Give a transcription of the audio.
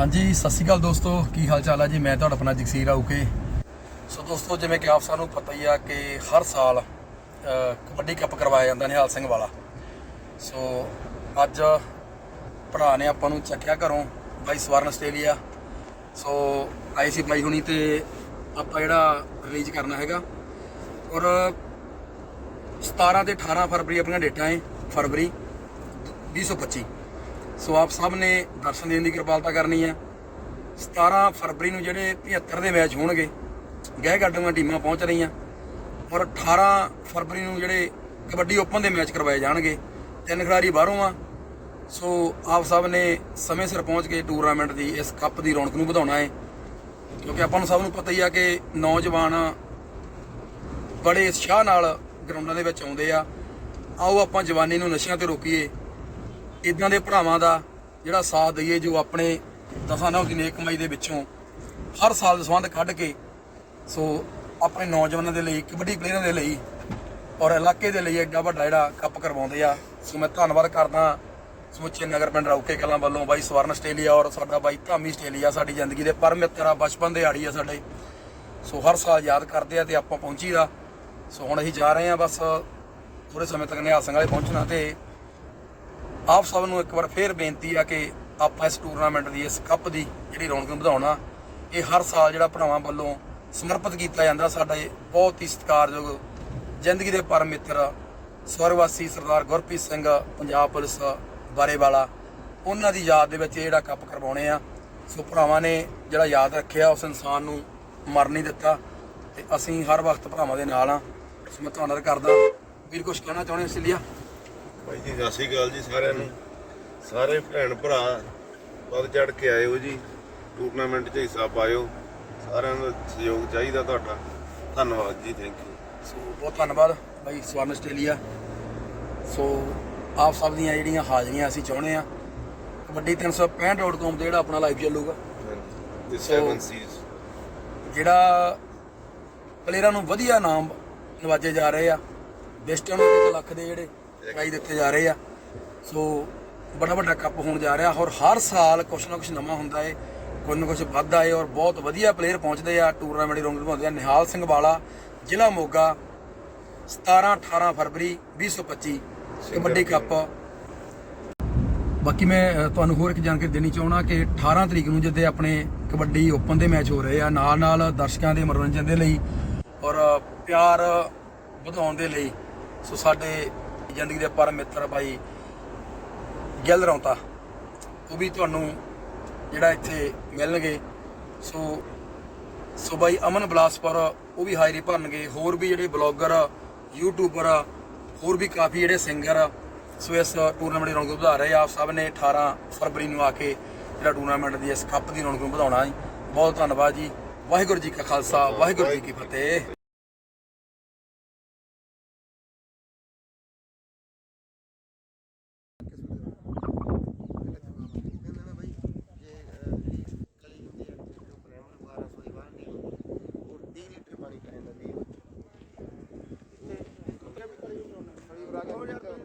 ਹਾਂਜੀ, ਸਤਿ ਸ਼੍ਰੀ ਅਕਾਲ ਦੋਸਤੋ। ਕੀ ਹਾਲ ਚਾਲ ਹੈ ਜੀ? ਮੈਂ ਤੁਹਾਡਾ ਆਪਣਾ ਜਗਸੀਰ ਆਉਕੇ ਸੋ ਦੋਸਤੋ, ਜਿਵੇਂ ਕਿ ਆਪ ਸਾਨੂੰ ਪਤਾ ਹੀ ਆ ਕਿ ਹਰ ਸਾਲ ਕਬੱਡੀ ਕੱਪ ਕਰਵਾਇਆ ਜਾਂਦਾ ਨਿਹਾਲ ਸਿੰਘ ਵਾਲਾ। ਸੋ ਅੱਜ ਭਰਾ ਨੇ ਆਪਾਂ ਨੂੰ ਚੱਕਿਆ ਘਰੋਂ ਬਾਈ ਸਵਰਨ ਆਸਟ੍ਰੇਲੀਆ। ਸੋ ਆਈ ਸੀ ਬਾਈ ਹੁਣੀ ਤੇ ਆਪਾਂ ਜਿਹੜਾ ਰਿਲੀਜ਼ ਕਰਨਾ ਹੈਗਾ। ਔਰ 17 ਤੇ 18 ਫਰਵਰੀ ਆਪਣੀਆਂ ਡੇਟਾਂ ਹੈ ਫਰਵਰੀ 2025 ਸੋ ਆਪ ਸਭ ਨੇ ਦਰਸ਼ਨ ਦੇਣ ਦੀ ਕਿਰਪਾਲਤਾ ਕਰਨੀ ਹੈ। 17 ਫਰਵਰੀ ਨੂੰ ਜਿਹੜੇ 75 ਦੇ ਮੈਚ ਹੋਣਗੇ, ਗਹਿ ਗੱਡੀਆਂ ਟੀਮਾਂ ਪਹੁੰਚ ਰਹੀਆਂ। ਔਰ 18 ਫਰਵਰੀ ਨੂੰ ਜਿਹੜੇ ਕਬੱਡੀ ਓਪਨ ਦੇ ਮੈਚ ਕਰਵਾਏ ਜਾਣਗੇ, ਤਿੰਨ ਖਿਡਾਰੀ ਬਾਹਰੋਂ ਆ। ਸੋ ਆਪ ਸਭ ਨੇ ਸਮੇਂ ਸਿਰ ਪਹੁੰਚ ਕੇ ਟੂਰਨਾਮੈਂਟ ਦੀ ਇਸ ਕੱਪ ਦੀ ਰੌਣਕ ਨੂੰ ਵਧਾਉਣਾ ਹੈ। ਕਿਉਂਕਿ ਆਪਾਂ ਨੂੰ ਸਭ ਨੂੰ ਪਤਾ ਹੀ ਆ ਕਿ ਨੌਜਵਾਨ ਬੜੇ ਉਤਸ਼ਾਹ ਨਾਲ ਗਰਾਊਂਡਾਂ ਦੇ ਵਿੱਚ ਆਉਂਦੇ ਆ। ਆਓ ਆਪਾਂ ਜਵਾਨੀ ਨੂੰ ਨਸ਼ਿਆਂ ਤੇ ਰੋਕੀਏ। ਇਦਾਂ ਦੇ ਭਰਾਵਾਂ ਦਾ ਜਿਹੜਾ ਸਾਥ ਦਈਏ ਜੋ ਆਪਣੇ ਦਸਾਂ ਨੌ ਦੀ ਨੇਕ ਕਮਾਈ ਦੇ ਵਿੱਚੋਂ ਹਰ ਸਾਲ ਦੇ ਸੰਬੰਧ ਕੱਢ ਕੇ, ਸੋ ਆਪਣੇ ਨੌਜਵਾਨਾਂ ਦੇ ਲਈ, ਕਬੱਡੀ ਪਲੇਅਰਾਂ ਦੇ ਲਈ ਔਰ ਇਲਾਕੇ ਦੇ ਲਈ ਐਡਾ ਵੱਡਾ ਜਿਹੜਾ ਕੱਪ ਕਰਵਾਉਂਦੇ ਆ। ਸੋ ਮੈਂ ਧੰਨਵਾਦ ਕਰਦਾ ਸਮੁੱਚੇ ਨਗਰ ਪਿੰਡ ਰੌਕੇ ਕਲਾਂ ਵੱਲੋਂ ਬਾਈ ਸਵਰਨ ਆਸਟ੍ਰੇਲੀਆ ਔਰ ਸਾਡਾ ਬਾਈ ਧਾਮੀ ਆਸਟ੍ਰੇਲੀਆ, ਸਾਡੀ ਜ਼ਿੰਦਗੀ ਦੇ ਪਰਮ ਮਿੱਤਰ ਆ, ਬਚਪਨ ਦੇ ਆੜੀ ਆ ਸਾਡੇ। ਸੋ ਹਰ ਸਾਲ ਯਾਦ ਕਰਦੇ ਆ ਤੇ ਆਪਾਂ ਪਹੁੰਚੀਦਾ। ਸੋ ਹੁਣ ਅਸੀਂ ਜਾ ਰਹੇ ਆ ਬਸ ਥੋੜੇ ਸਮੇਂ ਤੱਕ ਨਿਹਾਲ ਸਿੰਘ ਵਾਲੇ ਪਹੁੰਚਣਾ ਤੇ ਆਪ ਸਭ ਨੂੰ ਇੱਕ ਵਾਰ ਫੇਰ ਬੇਨਤੀ ਆ ਕਿ ਆਪਾਂ ਇਸ ਟੂਰਨਾਮੈਂਟ ਦੀ, ਇਸ ਕੱਪ ਦੀ ਜਿਹੜੀ ਰੌਣਕ ਨੂੰ ਵਧਾਉਣਾ, ਇਹ ਹਰ ਸਾਲ ਜਿਹੜਾ ਭਰਾਵਾਂ ਵੱਲੋਂ ਸਮਰਪਿਤ ਕੀਤਾ ਜਾਂਦਾ, ਸਾਡਾ ਇਹ ਬਹੁਤ ਹੀ ਸਤਿਕਾਰਯੋਗ ਜ਼ਿੰਦਗੀ ਦੇ ਪਰਮ ਮਿੱਤਰ, ਸਵਰਵਾਸੀ ਸਰਦਾਰ ਗੁਰਪ੍ਰੀਤ ਸਿੰਘ, ਪੰਜਾਬ ਪੁਲਿਸ ਬਾਰੇ ਵਾਲਾ, ਉਹਨਾਂ ਦੀ ਯਾਦ ਦੇ ਵਿੱਚ ਇਹ ਜਿਹੜਾ ਕੱਪ ਕਰਵਾਉਣੇ ਆ। ਸੋ ਭਰਾਵਾਂ ਨੇ ਜਿਹੜਾ ਯਾਦ ਰੱਖਿਆ, ਉਸ ਇਨਸਾਨ ਨੂੰ ਮਰ ਨਹੀਂ ਦਿੱਤਾ ਤੇ ਅਸੀਂ ਹਰ ਵਕਤ ਭਰਾਵਾਂ ਦੇ ਨਾਲ ਆ। ਸੋ ਮੈਂ ਧੰਨਵਾਦ ਕਰਦਾ, ਵੀਰ ਕੁਝ ਕਹਿਣਾ ਚਾਹੁੰਦੇ ਇਸ ਆਸਟ੍ਰੇਲੀਆ ਭਾਈ ਜੀ ਸਤਿ ਸ਼੍ਰੀ ਅਕਾਲ ਜੀ ਸਾਰਿਆਂ ਨੂੰ। ਸਾਰੇ ਭੈਣ ਭਰਾ ਵੱਧ ਚੜ ਕੇ ਆਏ ਹੋ ਜੀ। ਟੂਰਨਾਮੈਂਟ 'ਚ ਹਿੱਸਾ ਪਾਇਓ। ਸਾਰਿਆਂ ਦਾ ਸਹਿਯੋਗ ਚਾਹੀਦਾ ਤੁਹਾਡਾ। ਧੰਨਵਾਦ ਜੀ ਥੈਂਕ ਯੂ ਸੋ ਬਹੁਤ ਧੰਨਵਾਦ ਬਾਈ ਸਵਰਨ ਆਸਟ੍ਰੇਲੀਆ। ਸੋ ਆਪ ਸਭ ਦੀਆਂ ਜਿਹੜੀਆਂ ਹਾਜ਼ਰੀਆਂ ਅਸੀਂ ਚਾਹੁੰਦੇ ਆ ਕਬੱਡੀ 365.com ਤੇ ਜਿਹੜਾ ਆਪਣਾ ਲਾਈਵ ਚੱਲੂਗਾ। ਹਾਂਜੀ ਤੇ 7 ਸੀਜ਼ ਜਿਹੜਾ ਪਲੇਅਰਾਂ ਨੂੰ ਵਧੀਆ ਨਾਮ ਨਵਾਜੇ ਜਾ ਰਹੇ ਆ ਬੈਸਟਾਂ ਨੂੰ 1 ਲੱਖ ਦੇ ਜਿਹੜੇ ਪ੍ਰਾਈਜ਼ ਦਿੱਤੇ ਜਾ ਰਹੇ ਆ। ਸੋ ਬੜਾ ਵੱਡਾ ਕੱਪ ਹੋਣ ਜਾ ਰਿਹਾ ਔਰ ਹਰ ਸਾਲ ਕੁਛ ਨਾ ਕੁਛ ਨਵਾਂ ਹੁੰਦਾ ਏ ਕੁਝ ਨਾ ਕੁਛ ਵੱਧਦਾ ਏ ਔਰ ਬਹੁਤ ਵਧੀਆ ਪਲੇਅਰ ਪਹੁੰਚਦੇ ਆ ਟੂਰਨਾਮੈਂਟ ਦੀ ਰੌਣਕ ਨਿਭਾਉਂਦੇ ਆ। ਨਿਹਾਲ ਸਿੰਘ ਵਾਲਾ ਜ਼ਿਲ੍ਹਾ ਮੋਗਾ 17 18 ਫਰਵਰੀ 2025 ਕਬੱਡੀ ਕੱਪ। ਬਾਕੀ ਮੈਂ ਤੁਹਾਨੂੰ ਹੋਰ ਇੱਕ ਜਾਣਕਾਰੀ ਦੇਣੀ ਚਾਹਣਾ ਕਿ 18 ਤਰੀਕ ਨੂੰ ਜਿੱਦੇ ਆਪਣੇ ਕਬੱਡੀ ਓਪਨ ਦੇ ਮੈਚ ਹੋ ਰਹੇ ਆ ਨਾਲ ਨਾਲ ਦਰਸ਼ਕਾਂ ਦੇ ਮਨੋਰੰਜਨ ਦੇ ਲਈ ਔਰ ਪਿਆਰ ਵਧਾਉਣ ਦੇ ਲਈ ਸੋ ਸਾਡੇ ਜ਼ਿੰਦਗੀ ਦੇ ਪਰਮ ਮਿੱਤਰ ਬਾਈ ਗਿੱਲ ਰੌਂਤਾ, ਉਹ ਵੀ ਤੁਹਾਨੂੰ ਜਿਹੜਾ ਇੱਥੇ ਮਿਲਣਗੇ। ਸੋ ਸੋ ਬਾਈ ਅਮਨ ਬਲਾਸਪੁਰ, ਉਹ ਵੀ ਹਾਜ਼ਰੀ ਭਰਨਗੇ। ਹੋਰ ਵੀ ਜਿਹੜੇ ਬਲੌਗਰ, ਯੂਟਿਊਬਰ, ਹੋਰ ਵੀ ਕਾਫੀ ਜਿਹੜੇ ਸਿੰਗਰ ਸੋ ਇਸ ਟੂਰਨਾਮੈਂਟ ਦੀ ਰੌਣਕ ਵਧਾ ਰਹੇ ਆ। ਆਪ ਸਭ ਨੇ 18 ਫਰਵਰੀ ਨੂੰ ਆ ਕੇ ਜਿਹੜਾ ਟੂਰਨਾਮੈਂਟ ਦੀ ਇਸ ਕੱਪ ਦੀ ਰੌਣਕ ਨੂੰ ਵਧਾਉਣਾ ਜੀ ਬਹੁਤ ਧੰਨਵਾਦ ਜੀ। ਵਾਹਿਗੁਰੂ ਜੀ ਕਾ ਖਾਲਸਾ, ਵਾਹਿਗੁਰੂ ਜੀ ਕੀ ਫਤਿਹ। Gracias.